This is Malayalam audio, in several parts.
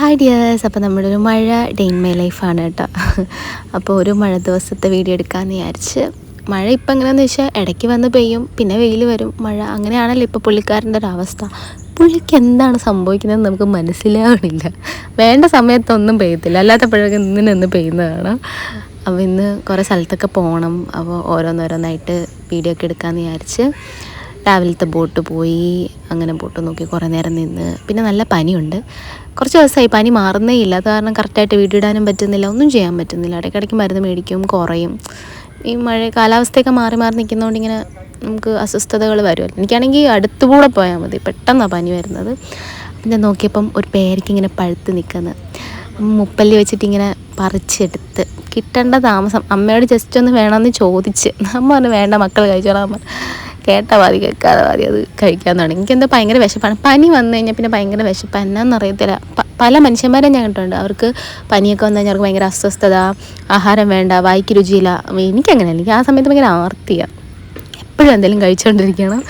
ഹായ് ഡിയേഴ്സ് അപ്പോൾ നമ്മുടെ ഒരു മഴ ഡേ മൈ ലൈഫാണ് കേട്ടോ. അപ്പോൾ ഒരു മഴ ദിവസത്തെ വീഡിയോ എടുക്കാമെന്ന് വിചാരിച്ച്. മഴ ഇപ്പം എങ്ങനെയാണെന്ന് വെച്ചാൽ ഇടയ്ക്ക് വന്ന് പെയ്യും പിന്നെ വെയിൽ വരും. മഴ അങ്ങനെയാണല്ലോ ഇപ്പോൾ പുള്ളിക്കാരന്റെ ഒരു അവസ്ഥ. പുള്ളിക്ക് എന്താണ് സംഭവിക്കുന്നതെന്ന് നമുക്ക് മനസ്സിലാവണില്ല. വേണ്ട സമയത്തൊന്നും പെയ്യത്തില്ല. അല്ലാത്തപ്പോഴൊക്കെ ഇന്നിനൊന്ന് പെയ്യുന്നതാണ്. അപ്പോൾ ഇന്ന് കുറേ സ്ഥലത്തൊക്കെ പോകണം അപ്പോൾ ഓരോന്നോരോന്നായിട്ട് വീഡിയോ ഒക്കെ എടുക്കാമെന്ന് വിചാരിച്ച്. രാവിലത്തെ ബോട്ട് പോയി അങ്ങനെ ബോട്ട് നോക്കി കുറേ നേരം നിന്ന്. പിന്നെ നല്ല പനിയുണ്ട്. കുറച്ച് ദിവസമായി പനി മാറുന്നേ ഇല്ല. അത് കാരണം കറക്റ്റായിട്ട് വീഡിയോ ഇടാനും പറ്റുന്നില്ല. ഒന്നും ചെയ്യാൻ പറ്റുന്നില്ല. ഇടയ്ക്കിടയ്ക്ക് മരുന്ന് മേടിക്കും കുറയും. ഈ മഴ കാലാവസ്ഥയൊക്കെ മാറി മാറി നിൽക്കുന്നതുകൊണ്ട് ഇങ്ങനെ നമുക്ക് അസ്വസ്ഥതകൾ വരുമല്ലോ. എനിക്കാണെങ്കിൽ അടുത്തുകൂടെ പോയാൽ മതി. പെട്ടെന്നാണ് പനി വരുന്നത്. പിന്നെ നോക്കിയപ്പം ഒരു പേരയ്ക്ക് ഇങ്ങനെ പഴുത്ത് നിൽക്കുന്നത് മുപ്പല്ലി വെച്ചിട്ട് ഇങ്ങനെ പറിച്ചെടുത്ത്. കിട്ടേണ്ട താമസം. അമ്മയോട് ജസ്റ്റ് ഒന്ന് വേണമെന്ന് ചോദിച്ച്. അമ്മ പറഞ്ഞു വേണ്ട മക്കൾ കഴിച്ചോളാം. അമ്മ കേട്ട മതി കേൾക്കാതെ മതി അത് കഴിക്കാൻ തുടങ്ങി. എനിക്കെന്താ ഭയങ്കര വിശപ്പാണ്. പനി വന്നു കഴിഞ്ഞാൽ പിന്നെ ഭയങ്കര വിശപ്പ്. എന്നാന്ന് അറിയത്തില്ല. പല മനുഷ്യന്മാരെ ഞാൻ കണ്ടിട്ടുണ്ട്. അവർക്ക് പനിയൊക്കെ വന്നു കഴിഞ്ഞാൽ അവർക്ക് ഭയങ്കര അസ്വസ്ഥത ആഹാരം വേണ്ട വായിക്ക് രുചിയില്ല. എനിക്കങ്ങനെയല്ല. എനിക്ക് ആ സമയത്ത് ഭയങ്കര ആർത്തിയാണ് എപ്പോഴും എന്തെങ്കിലും കഴിച്ചുകൊണ്ടിരിക്കണം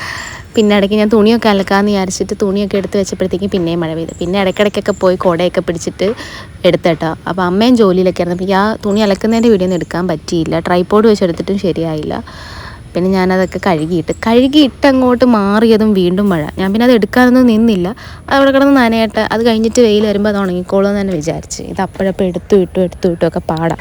പിന്നെ ഇടയ്ക്ക് ഞാൻ തുണിയൊക്കെ അലക്കാമെന്ന് വിചാരിച്ചിട്ട് തുണിയൊക്കെ എടുത്ത് വെച്ചപ്പോഴത്തേക്ക് പിന്നെയും മഴ പെയ്തു. പിന്നെ ഇടയ്ക്കിടയ്ക്കൊക്കെ പോയി കുടയൊക്കെ പിടിച്ചിട്ട് എടുത്തേട്ടോ. അപ്പോൾ അമ്മയും ജോലിയിലൊക്കെ ആയിരുന്നു. അപ്പോൾ ആ തുണി അലക്കുന്നതിന്റെ വീഡിയോ ഒന്നും എടുക്കാൻ പറ്റിയില്ല. ട്രൈപോഡ് വെച്ചെടുത്തിട്ടും ശരിയായില്ല. പിന്നെ ഞാനതൊക്കെ കഴുകിയിട്ട് കഴുകിയിട്ട് അങ്ങോട്ട് മാറിയതും വീണ്ടും മഴ. ഞാൻ പിന്നെ അത് എടുക്കാനൊന്നും നിന്നില്ല. അവിടെ കിടന്ന് നനയട്ടെ. അത് കഴിഞ്ഞിട്ട് വെയിൽ വരുമ്പോൾ അത് ഉണങ്ങിക്കോളും എന്ന് തന്നെ വിചാരിച്ച്. ഇത് അപ്പോഴപ്പോൾ എടുത്തു വിട്ടു എടുത്തു വിട്ടും ഒക്കെ പാടാം.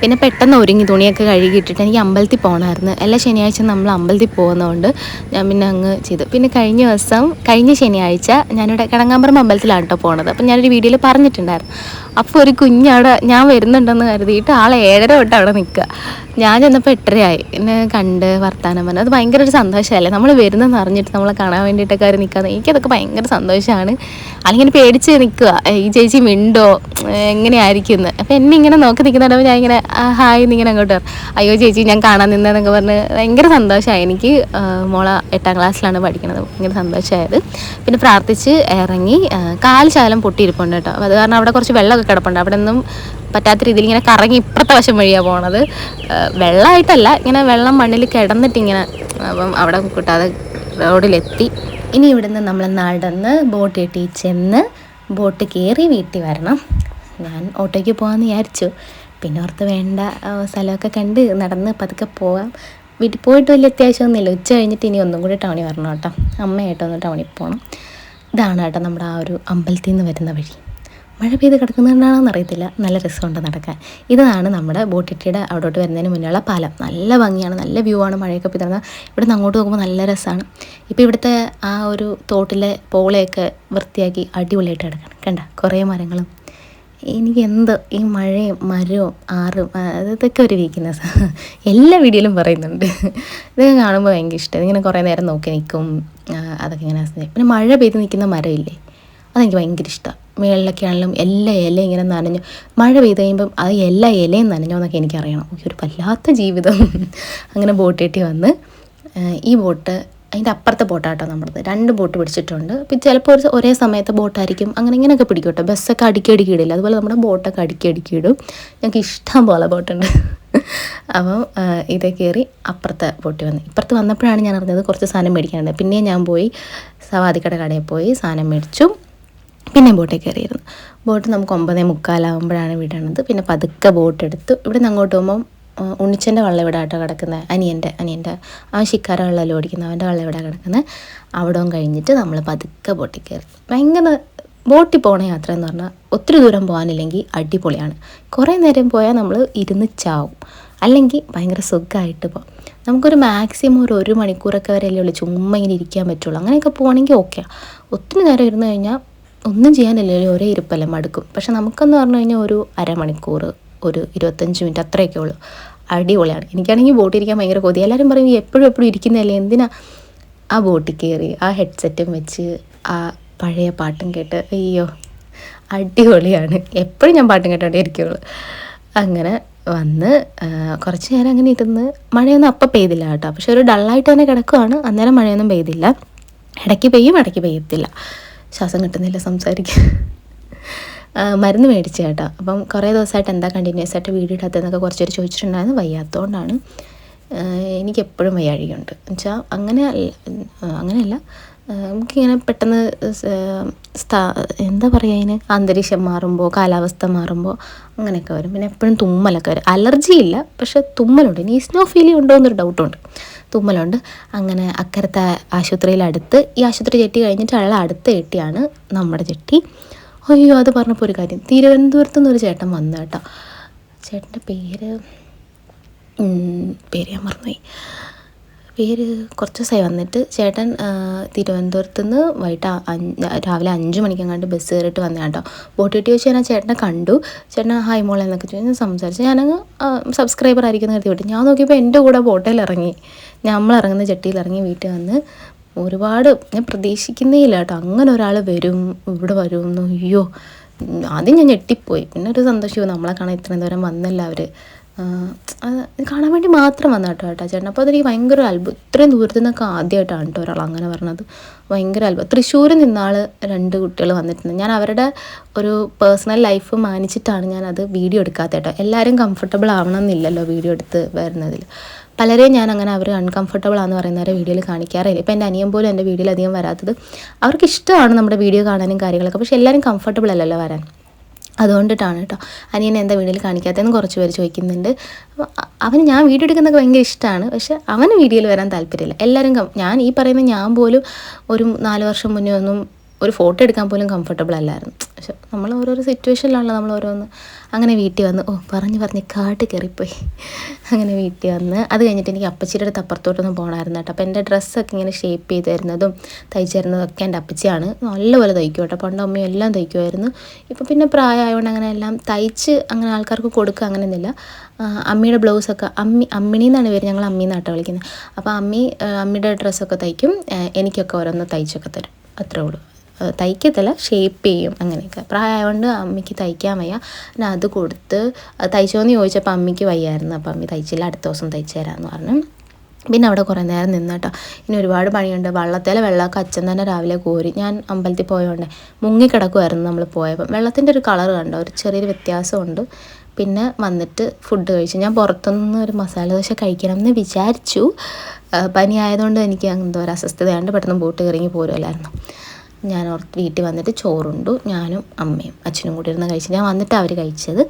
പിന്നെ പെട്ടെന്ന് ഒരുങ്ങി തുണിയൊക്കെ കഴുകിയിട്ടിട്ട് എനിക്ക് അമ്പലത്തിൽ പോകണമായിരുന്നു എല്ലാ ശനിയാഴ്ച നമ്മൾ അമ്പലത്തിൽ പോകുന്നതുകൊണ്ട് ഞാൻ പിന്നെ അങ്ങ് ചെയ്തു. പിന്നെ കഴിഞ്ഞ ദിവസം കഴിഞ്ഞ ശനിയാഴ്ച ഞാനിവിടെ കിടങ്ങാമ്പറമ്പ് അമ്പലത്തിലാണ് കേട്ടോ പോണത്. അപ്പം ഞാനൊരു വീഡിയോയിൽ പറഞ്ഞിട്ടുണ്ടായിരുന്നു. അപ്പോൾ ഒരു കുഞ്ഞവിടെ ഞാൻ വരുന്നുണ്ടെന്ന് കരുതിയിട്ട് ആളെ ഏഴര തൊട്ട് അവിടെ നിൽക്കുക. ഞാൻ ചെന്നപ്പോൾ എട്ടരയായി. എന്നെ കണ്ട് വർത്താനം പറഞ്ഞു അത് ഭയങ്കര ഒരു സന്തോഷമല്ലേ നമ്മൾ വരുന്നതെന്ന് അറിഞ്ഞിട്ട് നമ്മളെ കാണാൻ വേണ്ടിയിട്ടൊക്കെ അവർ നിൽക്കാൻ എനിക്കതൊക്കെ ഭയങ്കര സന്തോഷമാണ് അല്ലെങ്കിൽ പേടിച്ച് നിൽക്കുക ഈ ചേച്ചി മിണ്ടോ? എങ്ങനെയായിരിക്കും എന്ന് അപ്പോൾ എന്നെ ഇങ്ങനെ നോക്കി നിൽക്കുന്നുണ്ടോ ഞാൻ ഇങ്ങനെ ഹായ് എന്നിങ്ങനെ അങ്ങോട്ട് അയ്യോ ചേച്ചി ഞാൻ കാണാൻ നിന്നതെന്നൊക്കെ പറഞ്ഞ് ഭയങ്കര സന്തോഷമായി എനിക്ക് മോള എട്ടാം ക്ലാസ്സിലാണ് പഠിക്കുന്നത് ഭയങ്കര സന്തോഷമായത് പിന്നെ പ്രാർത്ഥിച്ച് ഇറങ്ങി കാൽ ശകലം പൊട്ടിയിരിപ്പുണ്ട് കേട്ടോ. അത് കാരണം അവിടെ കുറച്ച് വെള്ളമൊക്കെ കിടപ്പുണ്ട്. അവിടെ നിന്നും പറ്റാത്ത രീതിയിൽ ഇങ്ങനെ കറങ്ങി ഇപ്പുറത്തെ വശം വഴിയാണ് പോണത്. വെള്ളമായിട്ടല്ല ഇങ്ങനെ വെള്ളം മണ്ണിൽ കിടന്നിട്ട് ഇങ്ങനെ അപ്പം അവിടെ കിട്ടാതെ റോഡിലെത്തി. ഇനി ഇവിടുന്ന് നമ്മൾ നടന്ന് ബോട്ട് കെട്ടി ചെന്ന് ബോട്ട് കയറി വീട്ടിൽ വരണം. ഞാൻ ഓട്ടോയ്ക്ക് പോകാമെന്ന് വിചാരിച്ചു. പിന്നെ ഓർത്ത് വേണ്ട സ്ഥലമൊക്കെ കണ്ട് നടന്ന് പതുക്കെ പോവാം. വീട്ടിൽ പോയിട്ട് വലിയ അത്യാവശ്യമൊന്നുമില്ല. ഉച്ച കഴിഞ്ഞിട്ട് ഇനി ഒന്നും കൂടി ടൗണിൽ വരണം കേട്ടോ. അമ്മയായിട്ടൊന്ന് ടൗണിൽ പോകണം ഇതാണ് കേട്ടോ നമ്മുടെ ആ ഒരു അമ്പലത്തിൽ നിന്ന് വരുന്ന വഴി. മഴ പെയ്ത് കിടക്കുന്നുണ്ടാണെന്ന് അറിയത്തില്ല. നല്ല രസമുണ്ട് നടക്കാൻ. ഇതാണ് നമ്മുടെ ബോട്ടിട്ടിയുടെ അവിടോട്ട് വരുന്നതിന് മുന്നുള്ള പാലം. നല്ല ഭംഗിയാണ്. നല്ല വ്യൂ ആണ് മഴയൊക്കെ പിതർന്ന ഇവിടെ നിന്ന് അങ്ങോട്ട് നോക്കുമ്പോൾ നല്ല രസമാണ്. ഇപ്പോൾ ഇവിടുത്തെ ആ ഒരു തോട്ടിലെ പോളയൊക്കെ വൃത്തിയാക്കി അടിപൊളിയായിട്ട് കിടക്കണം. കണ്ട? കുറേ മരങ്ങളും. എനിക്ക് എന്ത് ഈ മഴയും മരവും ആറും അതൊക്കെ ഒരു വീക്ക്നെസ് എല്ലാ വീഡിയോയിലും പറയുന്നുണ്ട്. ഇതൊക്കെ കാണുമ്പോൾ ഭയങ്കര ഇഷ്ടം. ഇങ്ങനെ കുറേ നേരം നോക്കി നിൽക്കും. അതൊക്കെ ഇങ്ങനെ. പിന്നെ മഴ പെയ്ത് നിൽക്കുന്ന മരമില്ലേ? അതെനിക്ക് ഭയങ്കര ഇഷ്ടമാണ് മേളിലൊക്കെ ആണെങ്കിലും എല്ലാ ഇല ഇങ്ങനെ നനഞ്ഞു മഴ പെയ്ത് കഴിയുമ്പം അത് എല്ലാ ഇലയും നനഞ്ഞോ എന്നൊക്കെ എനിക്കറിയണം. ഒരു വല്ലാത്ത ജീവിതം. അങ്ങനെ ബോട്ട് കെട്ടി വന്ന് ഈ ബോട്ട് അതിന്റെ അപ്പുറത്തെ ബോട്ടാട്ടോ നമ്മളത് രണ്ട് ബോട്ട് പിടിച്ചിട്ടുണ്ട്. ഇപ്പം ചിലപ്പോൾ ഒരു ഒരേ സമയത്ത് ബോട്ടായിരിക്കും. അങ്ങനെ ഇങ്ങനെയൊക്കെ പിടിക്കും കേട്ടോ. ബസ്സൊക്കെ അടുക്കി ഇടില്ല. അതുപോലെ നമ്മുടെ ബോട്ടൊക്കെ അടുക്കി ഇടും. ഞങ്ങൾക്ക് ഇഷ്ടം പോലെ ബോട്ടുണ്ട്. അപ്പം ഇതേ കയറി അപ്പുറത്തെ ബോട്ടിൽ വന്നു. ഇപ്പുറത്ത് വന്നപ്പോഴാണ് ഞാൻ അറിഞ്ഞത് കുറച്ച് സാധനം മേടിക്കാനുണ്ട് പിന്നെ ഞാൻ പോയി സവാദിക്കട കടയിൽ പോയി സാധനം മേടിച്ചു. പിന്നെ ബോട്ടിൽ കയറിയിരുന്നു. ബോട്ട് നമുക്ക് ഒമ്പതേ മുക്കാലാകുമ്പോഴാണ് വിടണത്. പിന്നെ പതുക്കെ ബോട്ട് എടുത്തു. ഇവിടെ നിന്ന് അങ്ങോട്ട് പോകുമ്പം ഉണ്ണിച്ചന്റെ വള്ളം ഇവിടെ ആട്ടോ കിടക്കുന്നത് അനിയന്റെ അനിയന്റെ ആ ശിക്കാര വെള്ളമല്ലോ ഓടിക്കുന്നത് അവന്റെ വള്ളം ഇവിടെ കിടക്കുന്നത് അവിടവും കഴിഞ്ഞിട്ട് നമ്മൾ പതുക്കെ ബോട്ടിൽ കയറി. ഭയങ്കര ബോട്ടിൽ പോണ യാത്ര എന്ന് പറഞ്ഞാൽ ഒത്തിരി ദൂരം പോകാനില്ലെങ്കിൽ അടിപൊളിയാണ്. കുറേ നേരം പോയാൽ നമ്മൾ ഇരുന്ന് ചാവും. അല്ലെങ്കിൽ ഭയങ്കര സുഖമായിട്ട് പോകും നമുക്കൊരു മാക്സിമം ഒരു ഒരു മണിക്കൂറൊക്കെ വരെയല്ലേ ഉള്ളൂ. ചുമ്മാ ഇങ്ങനെ ഇരിക്കാൻ പറ്റുള്ളൂ. അങ്ങനെയൊക്കെ പോകണമെങ്കിൽ ഓക്കെ ഒത്തിരി നേരം ഇരുന്ന് കഴിഞ്ഞാൽ ഒന്നും ചെയ്യാനില്ലല്ലോ ഒരേ ഇരിപ്പല്ലേ മടുക്കും. പക്ഷെ നമുക്കെന്ന് പറഞ്ഞു കഴിഞ്ഞാൽ ഒരു അരമണിക്കൂർ ഒരു ഇരുപത്തഞ്ച് മിനിറ്റ് അത്രയൊക്കെ ഉള്ളൂ. അടിപൊളിയാണ്. എനിക്കാണെങ്കിൽ ബോട്ടിൽ ഇരിക്കാൻ ഭയങ്കര കൊതി. എല്ലാവരും പറയും എപ്പോഴും എപ്പോഴും ഇരിക്കുന്നതല്ലേ? എന്തിനാ? ആ ബോട്ടിൽ കയറി ആ ഹെഡ്സെറ്റും വെച്ച് ആ പഴയ പാട്ടും കേട്ട് അയ്യോ അടിപൊളിയാണ്. എപ്പോഴും ഞാൻ പാട്ടും കേട്ടോണ്ടേ ഇരിക്കുള്ളൂ. അങ്ങനെ വന്ന് കുറച്ച് നേരം അങ്ങനെ ഇരുന്ന് മഴയൊന്നും അപ്പം പെയ്തില്ല കേട്ടോ. പക്ഷെ ഒരു ഡള്ളായിട്ട് തന്നെ കിടക്കുവാണ്. അന്നേരം മഴയൊന്നും പെയ്തില്ല. ഇടയ്ക്ക് പെയ്യും ഇടയ്ക്ക് പെയ്യത്തില്ല. ശ്വാസം കിട്ടുന്നില്ല സംസാരിക്കാൻ. മരുന്ന് മേടിച്ചു കേട്ടോ. അപ്പം കുറേ ദിവസമായിട്ട് എന്താ കണ്ടിന്യൂസ് ആയിട്ട് വീഡിയോ ഇടാത്തതെന്നൊക്കെ കുറച്ചൊരു ചോദിച്ചിട്ടുണ്ടായിരുന്നു. വയ്യാത്തതുകൊണ്ടാണ് എനിക്ക് എപ്പോഴും വയ്യാഴികയുണ്ട്. എന്നുവെച്ചാൽ അങ്ങനെ അങ്ങനെയല്ല. നമുക്കിങ്ങനെ പെട്ടെന്ന് സ്ഥാ എന്താ പറയുക അതിന്? അന്തരീക്ഷം മാറുമ്പോൾ കാലാവസ്ഥ മാറുമ്പോൾ അങ്ങനെയൊക്കെ വരും. പിന്നെ എപ്പോഴും തുമ്മലൊക്കെ വരും. അലർജി ഇല്ല പക്ഷേ തുമ്മലുണ്ട്. ഇനി സ്നോ ഫീൽ ഉണ്ടോ എന്നൊരു ഡൗട്ടുണ്ട്. തുമ്മലുണ്ട്. അങ്ങനെ അക്കരത്തെ ആശുപത്രിയിൽ അടുത്ത് ഈ ആശുപത്രി ചെട്ടി കഴിഞ്ഞിട്ട് അയാൾ അടുത്ത ചെട്ടിയാണ് നമ്മുടെ ചെട്ടി അയ്യോ അത് പറഞ്ഞപ്പോൾ ഒരു കാര്യം. തിരുവനന്തപുരത്തു നിന്നൊരു ചേട്ടൻ വന്നു കേട്ടോ. ചേട്ടന്റെ പേര് പേര് ഞാൻ മറന്നുപോയി. പേര് കുറച്ച് ദിവസമായി വന്നിട്ട് ചേട്ടൻ തിരുവനന്തപുരത്ത് നിന്ന് വൈകിട്ട് രാവിലെ അഞ്ച് മണിക്കെങ്ങാണ്ട് ബസ് കയറിയിട്ട് വന്ന കേട്ടോ ബോട്ട് കിട്ടി വെച്ച് ഞാൻ ചേട്ടനെ കണ്ടു. ചേട്ടൻ ഹായ് മോളെ എന്നൊക്കെ ചോദിച്ചു സംസാരിച്ച് ഞാനങ്ങ് സബ്സ്ക്രൈബർ ആയിരിക്കുന്ന കരുതി വിട്ടു. ഞാൻ നോക്കിയപ്പോൾ എന്റെ കൂടെ ബോട്ടയിൽ ഇറങ്ങി. നമ്മൾ ഇറങ്ങുന്ന ജെട്ടിയിൽ ഇറങ്ങി വീട്ടിൽ വന്ന് ഒരുപാട് ഞാൻ പ്രതീക്ഷിക്കുന്നേ ഇല്ല കേട്ടോ. അങ്ങനെ ഒരാൾ വരും ഇവിടെ വരും അയ്യോ ആദ്യം ഞാൻ ഞെട്ടിപ്പോയി. പിന്നെ ഒരു സന്തോഷവും നമ്മളെ കാണാൻ ഇത്രയും ദൂരം വന്നല്ല അവർ കാണാൻ വേണ്ടി മാത്രം വന്ന കേട്ടോ ഏട്ടാ ചേട്ടൻ. അപ്പോൾ അതെനിക്ക് ഭയങ്കര അത്ഭുതം ഇത്രയും ദൂരത്തു നിന്നൊക്കെ ആദ്യമായിട്ടാണ് കേട്ടോ ഒരാൾ അങ്ങനെ പറഞ്ഞത് ഭയങ്കര അത്ഭുതം തൃശ്ശൂരിൽ നിന്നാൾ രണ്ട് കുട്ടികൾ വന്നിട്ടുണ്ട്. ഞാൻ അവരുടെ ഒരു പേഴ്സണൽ ലൈഫ് മാനിച്ചിട്ടാണ് ഞാൻ അത് വീഡിയോ എടുക്കാത്ത കേട്ടോ. എല്ലാവരും കംഫർട്ടബിൾ ആവണം എന്നില്ലല്ലോ വീഡിയോ എടുത്ത് വരുന്നതിൽ. പലരെയും ഞാൻ അങ്ങനെ അവർ അൺകംഫർട്ടബിൾ ആണെന്ന് പറയുന്നവരെ വീഡിയോയിൽ കാണിക്കാറില്ല ഇപ്പം എന്റെ അനിയൻ പോലും എന്റെ വീഡിയോയിൽ അധികം വരാത്തത് അവർക്ക് ഇഷ്ടമാണ് നമ്മുടെ വീഡിയോ കാണാനും കാര്യങ്ങളൊക്കെ. പക്ഷേ എല്ലാവരും കംഫർട്ടബിൾ അല്ലല്ലോ വരാൻ. അതുകൊണ്ടിട്ടാണ് കേട്ടോ. അനിയനെ എന്താ വീഡിയോയിൽ കാണിക്കാത്തതെന്ന് കുറച്ച് പേര് ചോദിക്കുന്നുണ്ട്. അവന് ഞാൻ വീഡിയോ എടുക്കുന്നതൊക്കെ ഭയങ്കര ഇഷ്ടമാണ്. പക്ഷെ അവന് വീഡിയോയിൽ വരാൻ താല്പര്യമില്ല. എല്ലാവരും ഞാൻ ഈ പറയുന്ന ഞാൻ പോലും ഒരു നാല് വർഷം മുന്നേ ഒന്നും ഒരു ഫോട്ടോ എടുക്കാൻ പോലും കംഫർട്ടബിൾ അല്ലായിരുന്നു. പക്ഷെ നമ്മൾ ഓരോരോ സിറ്റുവേഷനിലാണല്ലോ നമ്മൾ ഓരോന്ന് അങ്ങനെ വീട്ടിൽ വന്ന് ഓ പറഞ്ഞ് പറഞ്ഞ് കാട്ട് കയറിപ്പോയി. അങ്ങനെ വീട്ടിൽ വന്ന് അത് കഴിഞ്ഞിട്ട് എനിക്ക് അപ്പച്ചിയുടെ അടുത്ത് അപ്പുറത്തോട്ടൊന്നും പോകണമായിരുന്നു കേട്ടോ. അപ്പോൾ എന്റെ ഡ്രസ്സൊക്കെ ഇങ്ങനെ ഷേപ്പ് ചെയ്ത് തരുന്നതും തയ്ച്ചു തരുന്നതും ഒക്കെ എന്റെ അപ്പച്ചിയാണ്. നല്ലപോലെ തയ്ക്കും കേട്ടോ. പണ്ട് അമ്മയും എല്ലാം തയ്ക്കുമായിരുന്നു. ഇപ്പോൾ പിന്നെ പ്രായമായതുകൊണ്ട് അങ്ങനെ എല്ലാം തയ്ച്ച് അങ്ങനെ ആൾക്കാർക്ക് കൊടുക്കുക അങ്ങനെയൊന്നുമില്ല. അമ്മിയുടെ ബ്ലൗസൊക്കെ അമ്മി അമ്മിണി എന്നാണ് പേര് ഞങ്ങൾ അമ്മി എന്നാട്ടോ വിളിക്കുന്നത്. അപ്പോൾ അമ്മി അമ്മിയുടെ ഡ്രസ്സൊക്കെ തയ്ക്കും. എനിക്കൊക്കെ ഓരോന്ന് തയ്ച്ചൊക്കെ തരും. അത്രേ ഉള്ളൂ. തയ്ക്കത്തില്ല ഷേപ്പ് ചെയ്യും അങ്ങനെയൊക്കെ. പ്രായമായതുകൊണ്ട് അമ്മയ്ക്ക് തയ്ക്കാൻ വയ്യ. പിന്നെ അത് കൊടുത്ത് തയ്ച്ചോന്ന് ചോദിച്ചപ്പോൾ അമ്മയ്ക്ക് വയ്യായിരുന്നു. അപ്പോൾ അമ്മ തയ്ച്ചില്ല അടുത്ത ദിവസം തയ്ച്ചു തരാമെന്ന് പറഞ്ഞു. പിന്നെ അവിടെ കുറേ നേരം നിന്ന് കേട്ടോ ഇനി ഒരുപാട് പണിയുണ്ട്. വള്ളത്തിലെ വെള്ളമൊക്കെ അച്ഛൻ തന്നെ രാവിലെ കോരി. ഞാൻ അമ്പലത്തിൽ പോയതുകൊണ്ട് മുങ്ങിക്കിടക്കുമായിരുന്നു നമ്മൾ പോയപ്പോൾ വെള്ളത്തിന്റെ ഒരു കളർ കണ്ടോ? ഒരു ചെറിയൊരു വ്യത്യാസമുണ്ട്. പിന്നെ വന്നിട്ട് ഫുഡ് കഴിച്ചു. ഞാൻ പുറത്തുനിന്ന് ഒരു മസാല ദോശ കഴിക്കണം എന്ന് വിചാരിച്ചു. പനി ആയതുകൊണ്ട് എനിക്ക് എന്തോ ഒരു അസ്വസ്ഥതയാണ്ട്. പെട്ടെന്ന് ബോട്ട് ഇറങ്ങി പോരുമല്ലായിരുന്നു ഞാൻ ഓർത്ത് വീട്ടിൽ വന്നിട്ട് ചോറുണ്ടു ഞാനും അമ്മയും അച്ഛനും കൂടി ഇരുന്ന് കഴിച്ചു. ഞാൻ വന്നിട്ട് അവർ കഴിച്ചത്.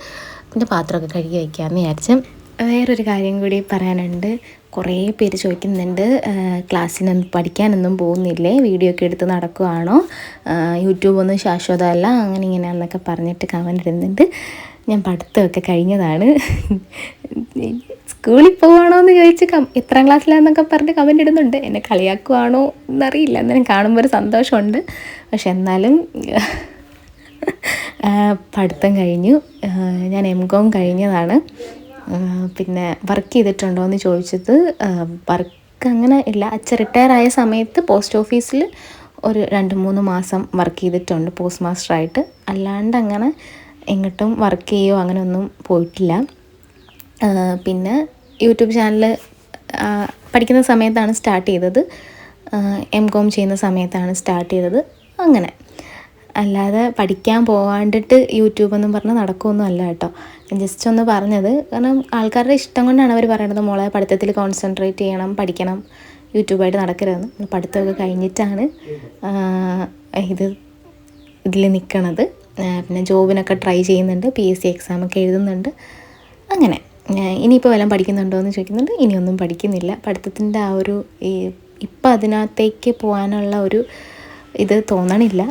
പിന്നെ പാത്രമൊക്കെ കഴുകി വയ്ക്കാമെന്ന് വിചാരിച്ചു. വേറൊരു കാര്യം കൂടി പറയാനുണ്ട്. കുറേ പേര് ചോദിക്കുന്നുണ്ട് ക്ലാസ്സിനൊന്നും പഠിക്കാനൊന്നും പോകുന്നില്ലേ? വീഡിയോ ഒക്കെ എടുത്ത് നടക്കുവാണോ? യൂട്യൂബൊന്നും ശാശ്വതമല്ല അങ്ങനെ ഇങ്ങനെയാണെന്നൊക്കെ പറഞ്ഞിട്ട് കമന്റ് ഇടുന്നുണ്ട്. ഞാൻ പഠിത്തമൊക്കെ കഴിഞ്ഞതാണ്. സ്കൂളിൽ പോവാണോ എന്ന് ചോദിച്ച് കം എത്രാം ക്ലാസ്സിലാന്നൊക്കെ പറഞ്ഞ് കമന്റ് ഇടുന്നുണ്ട്. എന്നെ കളിയാക്കുവാണോ എന്നറിയില്ല. എന്നാലും കാണുമ്പോൾ ഒരു സന്തോഷമുണ്ട്. പക്ഷെ എന്നാലും പഠിത്തം കഴിഞ്ഞു. ഞാൻ എം കോം കഴിഞ്ഞതാണ്. പിന്നെ വർക്ക് ചെയ്തിട്ടുണ്ടോ എന്ന് ചോദിച്ചത് വർക്ക് അങ്ങനെ ഇല്ല. അച്ഛൻ റിട്ടയർ ആയ സമയത്ത് പോസ്റ്റ് ഓഫീസിൽ ഒരു രണ്ട് മൂന്ന് മാസം വർക്ക് ചെയ്തിട്ടുണ്ട് പോസ്റ്റ് മാസ്റ്ററായിട്ട് അല്ലാണ്ട് അങ്ങനെ എങ്ങോട്ടും വർക്ക് ചെയ്യുമോ അങ്ങനെ ഒന്നും പോയിട്ടില്ല പിന്നെ യൂട്യൂബ് ചാനൽ പഠിക്കുന്ന സമയത്താണ് സ്റ്റാർട്ട് ചെയ്തത്. എം കോം ചെയ്യുന്ന സമയത്താണ് സ്റ്റാർട്ട് ചെയ്തത്. അങ്ങനെ. അല്ലാതെ പഠിക്കാൻ പോകാണ്ടിട്ട് യൂട്യൂബ് എന്നും പറഞ്ഞ് നടക്കുമൊന്നും അല്ല കേട്ടോ. ജസ്റ്റ് ഒന്ന് പറഞ്ഞത് കാരണം ആൾക്കാരുടെ ഇഷ്ടം കൊണ്ടാണ് അവർ പറയുന്നത് മോളെ പഠിത്തത്തിൽ കോൺസെൻട്രേറ്റ് ചെയ്യണം പഠിക്കണം യൂട്യൂബായിട്ട് നടക്കരുതെന്ന്. പഠിത്തമൊക്കെ കഴിഞ്ഞിട്ടാണ് ഇത് ഇതിൽ നിൽക്കണത് പിന്നെ ജോബിനൊക്കെ ട്രൈ ചെയ്യുന്നുണ്ട് പി എസ് സി എക്സാമൊക്കെ എഴുതുന്നുണ്ട്. അങ്ങനെ. ഇനിയിപ്പോൾ വല്ലതും പഠിക്കുന്നുണ്ടോ എന്ന് ചോദിക്കുന്നുണ്ട്. ഇനിയൊന്നും പഠിക്കുന്നില്ല. പഠിത്തത്തിന്റെ ആ ഒരു ഇപ്പം അതിനകത്തേക്ക് പോകാനുള്ള ഒരു ഇത് തോന്നണില്ല.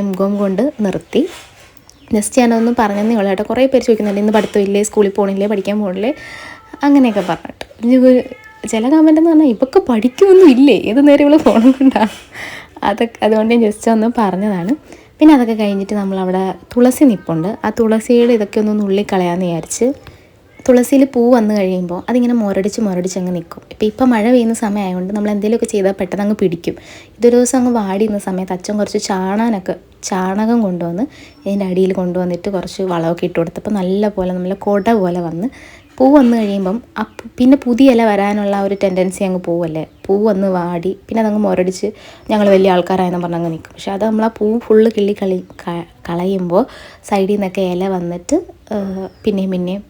എം കോം കൊണ്ട് നിർത്തി. ജസ്റ്റ് ഞാനൊന്നും പറഞ്ഞതേ ഉള്ളൂ കേട്ടോ. കുറേ പേര് ചോദിക്കുന്നുണ്ട് ഇന്ന് പഠിത്തമില്ലേ? സ്കൂളിൽ പോകണില്ലേ പഠിക്കാൻ പോകണില്ലേ അങ്ങനെയൊക്കെ പറഞ്ഞിട്ട്. ചില കമന്റ് എന്ന് പറഞ്ഞാൽ ഇപ്പൊക്കെ പഠിക്കുമൊന്നും ഇല്ലേ ഏത് നേരം ഇവിടെ ഫോണും അതൊക്കെ അതുകൊണ്ട് ഞാൻ ജസ്റ്റ് ഒന്ന് പറഞ്ഞതാണ്. പിന്നെ അതൊക്കെ കഴിഞ്ഞിട്ട് നമ്മളവിടെ തുളസി നിപ്പുണ്ട്. ആ തുളസിയുടെ ഇതൊക്കെ ഒന്ന് നുള്ളിക്കളയാമെന്ന് വിചാരിച്ച് തുളസിയിൽ പൂ വന്നു കഴിയുമ്പോൾ അതിങ്ങനെ മുരടിച്ച് മുരടിച്ച് അങ്ങ് നിൽക്കും ഇപ്പോൾ ഇപ്പം മഴ പെയ്യുന്ന സമയമായതുകൊണ്ട് നമ്മൾ എന്തെങ്കിലുമൊക്കെ ചെയ്താൽ പെട്ടെന്ന് അങ്ങ് പിടിക്കും. ഇതൊരു ദിവസം അങ്ങ് വാടിയുന്ന സമയത്ത് അച്ഛൻ കുറച്ച് ചാണാനൊക്കെ ചാണകം കൊണ്ടുവന്ന് ഇതിന്റെ അടിയിൽ കൊണ്ടുവന്നിട്ട് കുറച്ച് വളമൊക്കെ ഇട്ട് കൊടുത്തപ്പോൾ നല്ല പോലെ നമ്മൾ കൊട പോലെ വന്ന് പൂ വന്നു കഴിയുമ്പം പിന്നെ പുതിയ ഇല വരാനുള്ള ഒരു ടെൻഡൻസി അങ്ങ് പോവല്ലേ? പൂ വന്ന് വാടി പിന്നെ അതങ്ങ് മുരടിച്ച് ഞങ്ങൾ വലിയ ആൾക്കാരായെന്ന് പറഞ്ഞ് അങ്ങ് നിൽക്കും പക്ഷെ അത് നമ്മൾ ആ പൂ ഫുള്ള് കിള്ളി കളി കളയുമ്പോൾ സൈഡിൽ നിന്നൊക്കെ ഇല വന്നിട്ട് പിന്നെയും പിന്നെയും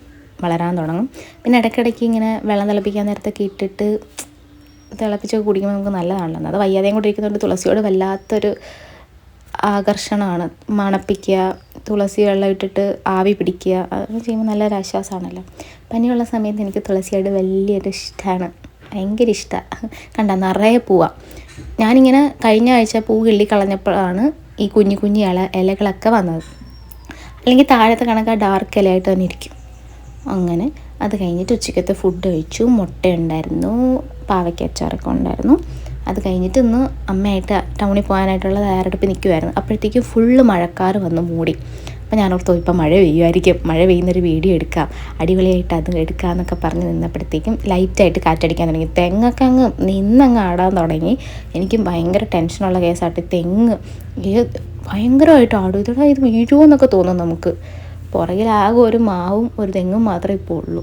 വളരാൻ തുടങ്ങും. പിന്നെ ഇടയ്ക്കിടയ്ക്ക് ഇങ്ങനെ വെള്ളം തിളപ്പിക്കാൻ നേരത്തൊക്കെ ഇട്ടിട്ട് തിളപ്പിച്ചൊക്കെ കുടിക്കുമ്പോൾ നമുക്ക് നല്ലതാണല്ലോ. അത് വയ്യാതെയും കൂടി ഇരിക്കുന്നതുകൊണ്ട് തുളസിയോട് വല്ലാത്തൊരു ആകർഷണമാണ്. മണപ്പിക്കുക തുളസി വെള്ളം ഇട്ടിട്ട് ആവി പിടിക്കുക അതൊക്കെ ചെയ്യുമ്പോൾ നല്ലൊരു ആശ്വാസമാണല്ലോ. പനിയുള്ള സമയത്ത് എനിക്ക് തുളസിയോട് വലിയൊരു ഇഷ്ടമാണ് ഭയങ്കര ഇഷ്ടമാണ് കണ്ട നിറയെ പൂവാ. ഞാനിങ്ങനെ കഴിഞ്ഞ ആഴ്ച പൂ കിള്ളി കളഞ്ഞപ്പോഴാണ് ഈ കുഞ്ഞു കുഞ്ഞു ഇല ഇലകളൊക്കെ വന്നത്. അല്ലെങ്കിൽ താഴത്തെ കണക്ക് ഡാർക്ക് ഇലയായിട്ട് തന്നെ ഇരിക്കും. അങ്ങനെ അത് കഴിഞ്ഞിട്ട് ഉച്ചക്കത്തെ ഫുഡ് കഴിച്ചു. മുട്ട ഉണ്ടായിരുന്നു പാവയ്ക്ക അച്ചാറൊക്കെ ഉണ്ടായിരുന്നു. അത് കഴിഞ്ഞിട്ട് ഇന്ന് അമ്മയായിട്ട് ടൗണിൽ പോകാനായിട്ടുള്ള തയ്യാറെടുപ്പ് നിൽക്കുമായിരുന്നു അപ്പോഴത്തേക്കും ഫുള്ള് മഴക്കാർ വന്ന് മൂടി. അപ്പോൾ ഞാൻ ഓർത്തു ഇപ്പം മഴ പെയ്യുമായിരിക്കും. മഴ പെയ്യുന്നൊരു വീഡിയോ എടുക്കാം. അടിപൊളിയായിട്ട് അത് എടുക്കാം എന്നൊക്കെ പറഞ്ഞ് നിന്നപ്പോഴത്തേക്കും ലൈറ്റായിട്ട് കാറ്റടിക്കാൻ തുടങ്ങി. തെങ്ങൊക്കെ അങ്ങ് നിന്നങ്ങ് ആടാൻ തുടങ്ങി. എനിക്കും ഭയങ്കര ടെൻഷനുള്ള കേസായിട്ട് തെങ്ങ് ഭയങ്കരമായിട്ട് ആടും. ഇതാ ഇത് വീഴുമോ എന്നൊക്കെ തോന്നും നമുക്ക്. പുറകിലാകെ ഒരു മാവും ഒരു തെങ്ങും മാത്രമേ ഇപ്പോൾ ഉള്ളൂ.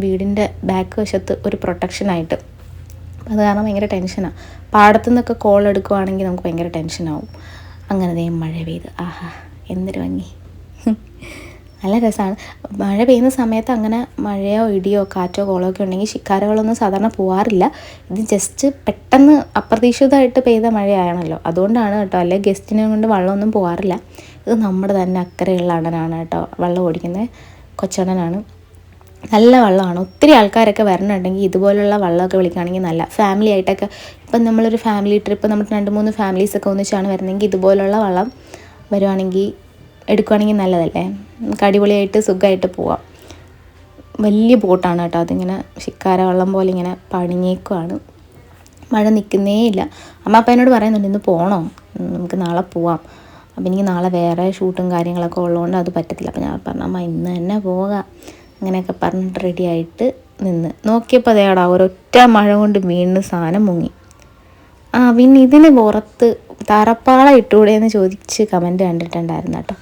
വീടിന്റെ ബാക്ക് വശത്ത് ഒരു പ്രൊട്ടക്ഷനായിട്ട് അത് കാരണം ഭയങ്കര ടെൻഷനാണ് പാടത്തു നിന്നൊക്കെ കോൾ എടുക്കുവാണെങ്കിൽ നമുക്ക് ഭയങ്കര ടെൻഷനാവും അങ്ങനെ ദേ മഴ പെയ്ത്. ആഹാ എന്തൊരു ഭംഗി. നല്ല രസമാണ് മഴ പെയ്യുന്ന സമയത്ത് അങ്ങനെ മഴയോ ഇടിയോ കാറ്റോ കോളോ ഒക്കെ ഉണ്ടെങ്കിൽ ശിക്കാരകളൊന്നും സാധാരണ പോകാറില്ല ഇത് ജസ്റ്റ് പെട്ടെന്ന് അപ്രതീക്ഷിതമായിട്ട് പെയ്ത മഴയാണല്ലോ. അതുകൊണ്ടാണ് കേട്ടോ. അല്ലെങ്കിൽ ഗസ്റ്റിനെ കൊണ്ട് വെള്ളമൊന്നും പോകാറില്ല ഇത് നമ്മുടെ തന്നെ അക്കരെയുള്ള അണ്ണനാണ് കേട്ടോ. വെള്ളം ഓടിക്കുന്നത്. കൊച്ചണ്ണനാണ് നല്ല വള്ളമാണ്. ഒത്തിരി ആൾക്കാരൊക്കെ വരണുണ്ടെങ്കിൽ ഇതുപോലുള്ള വള്ളമൊക്കെ വിളിക്കുകയാണെങ്കിൽ നല്ല. ഫാമിലി ആയിട്ടൊക്കെ ഇപ്പം നമ്മളൊരു ഫാമിലി ട്രിപ്പ് നമ്മൾ രണ്ട് മൂന്ന് ഫാമിലീസൊക്കെ ഒന്നിച്ചാണ് വരുന്നതെങ്കിൽ ഇതുപോലുള്ള വള്ളം വരുവാണെങ്കിൽ എടുക്കുവാണെങ്കിൽ നല്ലതല്ലേ? നമുക്ക് അടിപൊളിയായിട്ട് സുഖമായിട്ട് പോവാം. വലിയ ബോട്ടാണ് കേട്ടോ അതിങ്ങനെ ശിക്കാര വള്ളം പോലെ ഇങ്ങനെ പണിഞ്ഞേക്കുവാണ്. മഴ നിൽക്കുന്നേ ഇല്ല. അമ്മ അപ്പം എന്നോട് പറയുന്നുണ്ട് ഇന്ന് പോകണോ നമുക്ക് നാളെ പോവാം. അപ്പം എനിക്ക് നാളെ വേറെ ഷൂട്ടും കാര്യങ്ങളൊക്കെ ഉള്ളതുകൊണ്ട് അത് പറ്റത്തില്ല. അപ്പം ഞാൻ പറഞ്ഞു അമ്മ ഇന്ന് തന്നെ പോകാം. അങ്ങനെയൊക്കെ പറഞ്ഞിട്ട് റെഡി ആയിട്ട് നിന്ന്. നോക്കിയപ്പോൾ അതേടാ ഒരൊറ്റ മഴ കൊണ്ട് വീണ് സാധനം മുങ്ങി. ആ പിന്നെ ഇതിന് പുറത്ത് തറപ്പാള ഇട്ടുകൂടെ എന്ന് ചോദിച്ച് കമന്റ് കണ്ടിട്ടുണ്ടായിരുന്നു കേട്ടോ.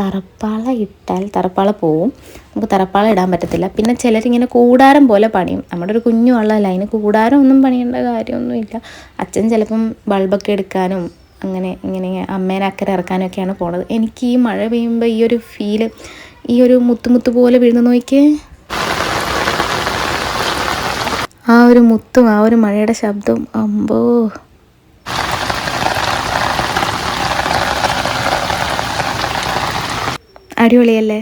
തറപ്പാള ഇട്ടാൽ തറപ്പാള പോവും. നമുക്ക് തറപ്പാള ഇടാൻ പറ്റത്തില്ല. പിന്നെ ചിലരിങ്ങനെ കൂടാരം പോലെ പണിയും. നമ്മുടെ ഒരു കുഞ്ഞു വള്ളമല്ല അതിന് കൂടാരം ഒന്നും പണിയേണ്ട കാര്യമൊന്നുമില്ല. അച്ഛൻ ചിലപ്പം ബൾബൊക്കെ എടുക്കാനും അങ്ങനെ ഇങ്ങനെ അമ്മേനെ അക്കരെ ഇറക്കാനൊക്കെയാണ് പോണത്. എനിക്ക് ഈ മഴ പെയ്യുമ്പോൾ ഈ ഒരു ഫീൽ ഈ ഒരു മുത്തുമുത്ത് പോലെ വീഴുന്ന നോക്കിയേ. ആ ഒരു മുത്തും ആ ഒരു മഴയുടെ ശബ്ദവും അമ്പോ. അടിപൊളിയല്ലേ?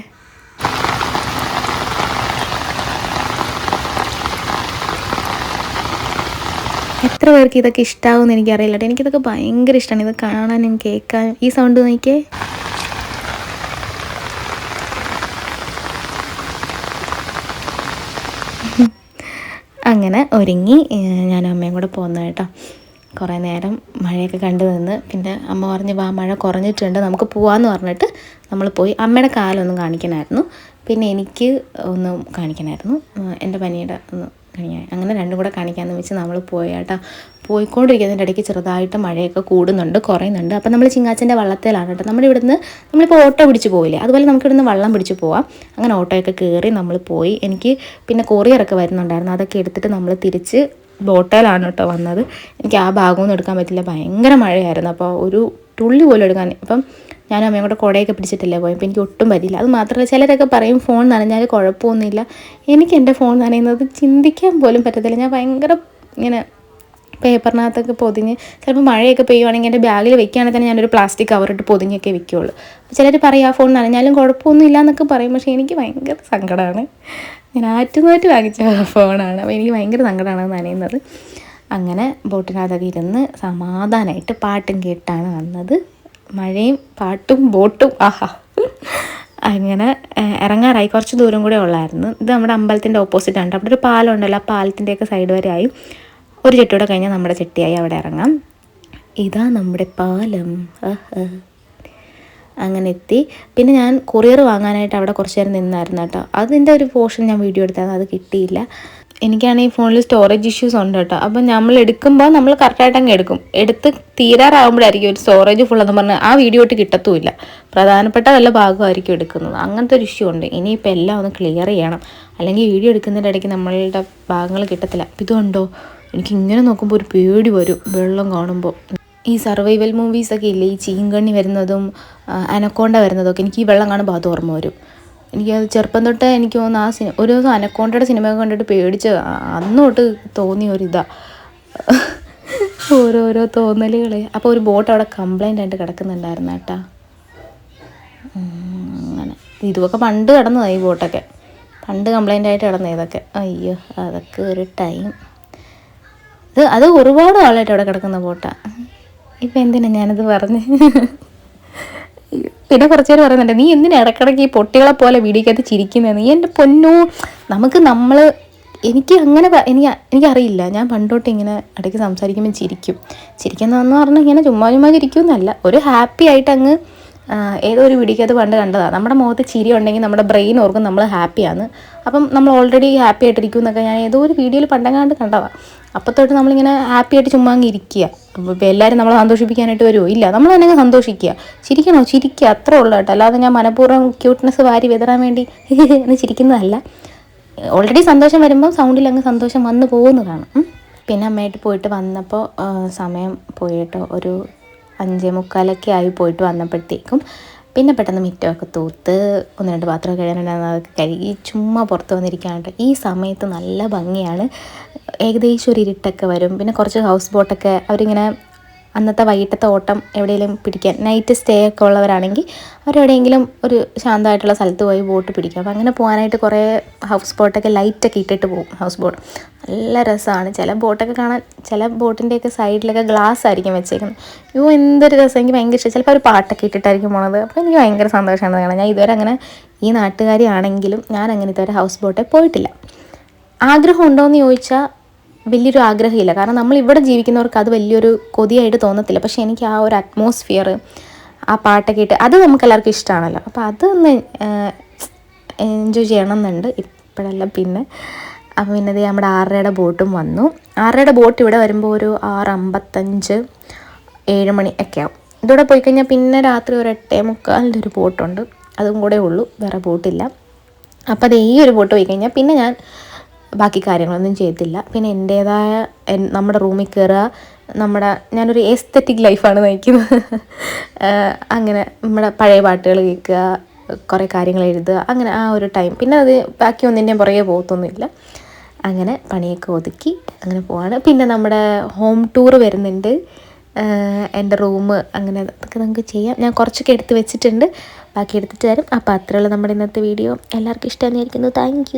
എത്ര പേർക്ക് ഇതൊക്കെ ഇഷ്ടമാവും എന്ന് എനിക്കറിയില്ല എനിക്കിതൊക്കെ ഭയങ്കര ഇഷ്ടമാണ് ഇത് കാണാനും കേൾക്കാനും. ഈ സൗണ്ട് നോക്കിയേ. അങ്ങനെ ഒരുങ്ങി ഞാൻ അമ്മയും കൂടെ പോകുന്നത് കേട്ടോ. കുറേ നേരം മഴയൊക്കെ കണ്ടു നിന്ന്. പിന്നെ അമ്മ പറഞ്ഞ് വാ മഴ കുറഞ്ഞിട്ടുണ്ട് നമുക്ക് പോവാമെന്ന് പറഞ്ഞിട്ട് നമ്മൾ പോയി. അമ്മയുടെ കാലൊന്നും കാണിക്കണമായിരുന്നു. പിന്നെ എനിക്ക് ഒന്ന് കാണിക്കണമായിരുന്നു. എന്റെ പനിയുടെ ഒന്ന് കാണിക്കാൻ അങ്ങനെ രണ്ടും കൂടെ കാണിക്കാമെന്ന് വെച്ച് നമ്മൾ പോയാട്ടോ. പോയിക്കൊണ്ടിരിക്കുന്നതിന്റെ ഇടയ്ക്ക് ചെറുതായിട്ട് മഴയൊക്കെ കൂടുന്നുണ്ട് കുറയുന്നുണ്ട്. അപ്പം നമ്മൾ ചിങ്ങാച്ചന്റെ വള്ളത്തിലാണ് കേട്ടോ. നമ്മുടെ ഇവിടുന്ന് നമ്മളിപ്പോൾ ഓട്ടോ പിടിച്ച് പോയില്ലേ അതുപോലെ നമുക്ക് ഇവിടുന്ന് വള്ളം പിടിച്ച് പോവാം. അങ്ങനെ ഓട്ടോയൊക്കെ കയറി നമ്മൾ പോയി. എനിക്ക് പിന്നെ കൊറിയറൊക്കെ വരുന്നുണ്ടായിരുന്നു. അതൊക്കെ എടുത്തിട്ട് നമ്മൾ തിരിച്ച് ബോട്ടയിലാണ് കേട്ടോ വന്നത്. എനിക്ക് ആ ഭാഗമൊന്നും എടുക്കാൻ പറ്റില്ല. ഭയങ്കര മഴയായിരുന്നു. അപ്പോൾ ഒരു തുള്ളി പോലും എടുക്കാൻ അപ്പം ഞാനും അമ്മയും കൂടെ കുടയൊക്കെ പിടിച്ചിട്ടല്ലേ പോയി. അപ്പോൾ എനിക്ക് ഒട്ടും പറ്റില്ല അത് മാത്രമല്ല ചിലരൊക്കെ പറയും ഫോൺ നനഞ്ഞാൽ കുഴപ്പമൊന്നുമില്ല. എനിക്ക് എന്റെ ഫോൺ നനയുന്നത് ചിന്തിക്കാൻ പോലും പറ്റത്തില്ല. ഞാൻ ഭയങ്കര ഇങ്ങനെ പേപ്പറിനകത്തൊക്കെ പൊതിഞ്ഞ് ചിലപ്പോൾ മഴയൊക്കെ പെയ്യുവാണെങ്കിൽ എന്റെ ബാഗിൽ വെക്കുകയാണെങ്കിൽ തന്നെ ഞാനൊരു പ്ലാസ്റ്റിക് കവറിട്ട് പൊതിഞ്ഞൊക്കെ വെക്കുകയുള്ളൂ അപ്പോൾ ചിലർ പറയും ആ ഫോൺ നനഞ്ഞാലും കുഴപ്പമൊന്നും ഇല്ല എന്നൊക്കെ പറയും. പക്ഷേ എനിക്ക് ഭയങ്കര സങ്കടമാണ് ഞാൻ ആറ്റുമായിട്ട് വാങ്ങിച്ച ഫോണാണ് അപ്പോൾ എനിക്ക് ഭയങ്കര സങ്കടമാണ് നനയുന്നത്. അങ്ങനെ ബോട്ടിനകത്തൊക്കെ ഇരുന്ന് സമാധാനമായിട്ട് പാട്ടും കേട്ടാണ് വന്നത്. മഴയും പാട്ടും ബോട്ടും ആഹാ. അങ്ങനെ ഇറങ്ങാറായി. കുറച്ച് ദൂരം കൂടെ ഉള്ളായിരുന്നു. ഇത് നമ്മുടെ അമ്പലത്തിന്റെ ഓപ്പോസിറ്റ് ആണ് അവിടെ ഒരു പാലം ഉണ്ടല്ലോ ആ പാലത്തിന്റെയൊക്കെ സൈഡ് വരെ ആയി. ഒരു ചെട്ടിയോടെ കഴിഞ്ഞാൽ നമ്മുടെ ചെട്ടിയായി അവിടെ ഇറങ്ങാം. ഇതാ നമ്മുടെ പാലം. അങ്ങനെ എത്തി. പിന്നെ ഞാൻ കൊറിയർ വാങ്ങാനായിട്ട് അവിടെ കുറച്ച് നേരം നിന്നായിരുന്നു കേട്ടോ. അതിന്റെ ഒരു പോർഷൻ ഞാൻ വീഡിയോ എടുത്തായിരുന്നു. അത് കിട്ടിയില്ല. എനിക്കാണെങ്കിൽ ഫോണിൽ സ്റ്റോറേജ് ഇഷ്യൂസ് ഉണ്ട് കേട്ടോ. അപ്പം നമ്മൾ എടുക്കുമ്പോൾ നമ്മൾ കറക്റ്റായിട്ട് അങ്ങ് എടുക്കും. എടുത്ത് തീരാറാകുമ്പോഴായിരിക്കും ഒരു സ്റ്റോറേജ് ഫുൾ എന്ന് പറഞ്ഞാൽ ആ വീഡിയോ ഇട്ട് കിട്ടത്തുമില്ല. പ്രധാനപ്പെട്ട വല്ല ഭാഗമായിരിക്കും എടുക്കുന്നത്. അങ്ങനത്തെ ഒരു ഇഷ്യൂ ഉണ്ട്. ഇനിയിപ്പോൾ എല്ലാം ഒന്ന് ക്ലിയർ ചെയ്യണം. അല്ലെങ്കിൽ വീഡിയോ എടുക്കുന്നതിന്റെ ഇടയ്ക്ക് നമ്മളുടെ ഭാഗങ്ങൾ കിട്ടത്തില്ല. ഇതുണ്ടോ എനിക്ക് ഇങ്ങനെ നോക്കുമ്പോൾ ഒരു പേടി വരും വെള്ളം കാണുമ്പോൾ ഈ സർവൈവൽ മൂവീസൊക്കെ ഇല്ലേ? ഈ ചീങ്കണ്ണി വരുന്നതും അനക്കോണ്ട വരുന്നതൊക്കെ എനിക്ക് ഈ വെള്ളം കാണുമ്പോൾ അത് ഓർമ്മ വരും. എനിക്ക് ചെറുപ്പം തൊട്ട് എനിക്ക് തോന്നുന്നു ആ സിനിമ ഒരു ദിവസം അനക്കോണ്ടയുടെ സിനിമ കണ്ടിട്ട് പേടിച്ച് അന്ന് തൊട്ട് തോന്നിയ ഒരിതാ. ഓരോരോ തോന്നലുകൾ അപ്പോൾ ഒരു ബോട്ട് അവിടെ കംപ്ലൈന്റ് ആയിട്ട് കിടക്കുന്നുണ്ടായിരുന്നു കേട്ടോ. അങ്ങനെ. ഇതുമൊക്കെ പണ്ട് കിടന്നതാണ് ഈ ബോട്ടൊക്കെ. പണ്ട് കംപ്ലൈന്റ് ആയിട്ട് കിടന്ന ഇതൊക്കെ. അയ്യോ അതൊക്കെ ഒരു ടൈം ഇത് അത് ഒരുപാട് ആളായിട്ട് അവിടെ കിടക്കുന്ന ബോട്ടാണ് ഇപ്പം എന്തിനാണ് ഞാനത് പറഞ്ഞ്? പിന്നെ കുറച്ച് പേര് പറയുന്നുണ്ട് നീ എന്തിനാ ഇടക്കിടക്ക് ഈ പൊട്ടികളെ പോലെ വീടിക്കകത്ത് ചിരിക്കുന്നത് നീ എന്റെ പൊന്നു? നമുക്ക് നമ്മൾ എനിക്ക് അങ്ങനെ എനിക്ക് എനിക്കറിയില്ല. ഞാൻ പണ്ടോട്ട് ഇങ്ങനെ ഇടയ്ക്ക് സംസാരിക്കുമ്പോൾ ചിരിക്കും. ചിരിക്കുന്നതെന്ന് പറഞ്ഞാൽ ഇങ്ങനെ ചുമ്മാ ചുമ്മാ ചിരിക്കുമെന്നല്ല. ഒരു ഹാപ്പി ആയിട്ട് അങ്ങ് ഏതോ ഒരു അത് പണ്ട് കണ്ടതാണ് നമ്മുടെ മുഖത്ത് ചിരി ഉണ്ടെങ്കിൽ നമ്മുടെ ബ്രെയിൻ ഓർക്കും നമ്മൾ ഹാപ്പിയാണ് അപ്പം നമ്മൾ ഓൾറെഡി ഹാപ്പി ആയിട്ടിരിക്കും എന്നൊക്കെ ഞാൻ ഏതോ ഒരു വീഡിയോയിൽ പണ്ടങ്ങാണ്ട് കണ്ടതാണ് അപ്പോൾ നമ്മളിങ്ങനെ ഹാപ്പി ആയിട്ട് ചുമ്മാ അങ്ങ് ഇരിക്കുക. ഇപ്പോൾ എല്ലാവരും നമ്മളെ സന്തോഷിപ്പിക്കാനായിട്ട് വരുമോ ഇല്ല നമ്മൾ തന്നെ സന്തോഷിക്കുക. ചിരിക്കണോ? ചിരിക്കുക. അത്രേ ഉള്ളൂ കേട്ടോ. അല്ലാതെ ഞാൻ മനഃപൂർവം ക്യൂട്ട്നെസ് വാരി വിതറാൻ വേണ്ടി എന്ന് ചിരിക്കുന്നതല്ല. ഓൾറെഡി സന്തോഷം വരുമ്പം സൗണ്ടിൽ അങ്ങ് സന്തോഷം വന്നു പോകുന്നതാണ്. പിന്നെ അമ്മയായിട്ട് പോയിട്ട് വന്നപ്പോൾ സമയം പോയിട്ടോ ഒരു അഞ്ചേ മുക്കാലൊക്കെ ആയി പോയിട്ട് വന്നപ്പോഴത്തേക്കും പിന്നെ പെട്ടെന്ന് മിറ്റമൊക്കെ തൂത്ത് ഒന്ന് രണ്ട് പാത്രം കഴുകാനുണ്ടായിരുന്നു അതൊക്കെ കഴുകി ചുമ്മാ പുറത്ത് വന്നിരിക്കാനുണ്ട് ഈ സമയത്ത് നല്ല ഭംഗിയാണ്. ഏകദേശം ഒരു ഇരുട്ടൊക്കെ വരും. പിന്നെ കുറച്ച് ഹൗസ് ബോട്ടൊക്കെ അവരിങ്ങനെ അന്നത്തെ വൈകിട്ടത്തെ ഓട്ടം എവിടെയെങ്കിലും പിടിക്കാൻ. നൈറ്റ് സ്റ്റേ ഒക്കെ ഉള്ളവരാണെങ്കിൽ അവരെവിടെയെങ്കിലും ഒരു ശാന്തമായിട്ടുള്ള സ്ഥലത്ത് പോയി ബോട്ട് പിടിക്കും. അപ്പോൾ അങ്ങനെ പോകാനായിട്ട് കുറേ ഹൗസ് ബോട്ടൊക്കെ ലൈറ്റൊക്കെ ഇട്ടിട്ട് പോകും ഹൗസ് ബോട്ട് നല്ല രസമാണ്. ചില ബോട്ടൊക്കെ കാണാൻ ചില ബോട്ടിന്റെയൊക്കെ സൈഡിലൊക്കെ ഗ്ലാസ് ആയിരിക്കും വെച്ചേക്കുന്നത്. അയ്യോ എന്തൊരു രസം. എനിക്ക് ഭയങ്കര ഇഷ്ടം. ചിലപ്പോൾ ഒരു പാട്ടൊക്കെ ഇട്ടിട്ടായിരിക്കും പോണത്. അപ്പോൾ എനിക്ക് ഭയങ്കര സന്തോഷമാണ് കാണാൻ. ഞാൻ ഇതുവരെ അങ്ങനെ ഈ നാട്ടുകാരി ആണെങ്കിലും ഞാൻ അങ്ങനെ ഇതുവരെ ഹൗസ് ബോട്ടിൽ പോയിട്ടില്ല. ആഗ്രഹം ഉണ്ടോയെന്ന് ചോദിച്ചാൽ വലിയൊരു ആഗ്രഹമില്ല. കാരണം നമ്മൾ ഇവിടെ ജീവിക്കുന്നവർക്ക് അത് വലിയൊരു കൊതിയായിട്ട് തോന്നത്തില്ല. പക്ഷെ എനിക്ക് ആ ഒരു അറ്റ്മോസ്ഫിയർ ആ പാട്ടൊക്കെ ഇട്ട് അത് നമുക്ക് എല്ലാവർക്കും ഇഷ്ടമാണല്ലോ അപ്പോൾ അതൊന്ന് എൻജോയ് ചെയ്യണം എന്നുണ്ട് ഇപ്പോഴല്ല പിന്നെ. അപ്പോൾ പിന്നെ നമ്മുടെ ആറരയുടെ ബോട്ടും വന്നു. ആറരയുടെ ബോട്ട് ഇവിടെ വരുമ്പോൾ ഒരു ആറ് അമ്പത്തഞ്ച് ഏഴ് മണി ഒക്കെ ആവും. ഇതോടെ പോയി കഴിഞ്ഞാൽ പിന്നെ രാത്രി ഒരു എട്ടേ മുക്കാലിന്റെ ഒരു ബോട്ടുണ്ട്. അതും കൂടെ ഉള്ളൂ. വേറെ ബോട്ടില്ല. അപ്പോൾ അത് ഈ ഒരു ബോട്ട് പോയി കഴിഞ്ഞാൽ പിന്നെ ഞാൻ ബാക്കി കാര്യങ്ങളൊന്നും ചെയ്തില്ല പിന്നെ എന്റേതായ നമ്മുടെ റൂമിൽ കയറുക നമ്മുടെ ഞാനൊരു എസ്തറ്റിക് ലൈഫാണ് നയിക്കുന്നത്. അങ്ങനെ നമ്മുടെ പഴയ പാട്ടുകൾ കേൾക്കുക കുറേ കാര്യങ്ങൾ എഴുതുക അങ്ങനെ ആ ഒരു ടൈം പിന്നെ അത് ബാക്കി ഒന്നിന്റെയും പുറകെ പോകത്തൊന്നുമില്ല. അങ്ങനെ പണിയൊക്കെ ഒതുക്കി അങ്ങനെ പോവാണ്. പിന്നെ നമ്മുടെ ഹോം ടൂർ വരുന്നുണ്ട്. എന്റെ റൂം അങ്ങനെ അതൊക്കെ നമുക്ക് ചെയ്യാം. ഞാൻ കുറച്ചൊക്കെ എടുത്ത് വെച്ചിട്ടുണ്ട്. ബാക്കി എടുത്തിട്ട് തരും അപ്പോൾ അത്രയുള്ള നമ്മുടെ ഇന്നത്തെ വീഡിയോ എല്ലാവർക്കും ഇഷ്ടമായിരിക്കുന്നു താങ്ക്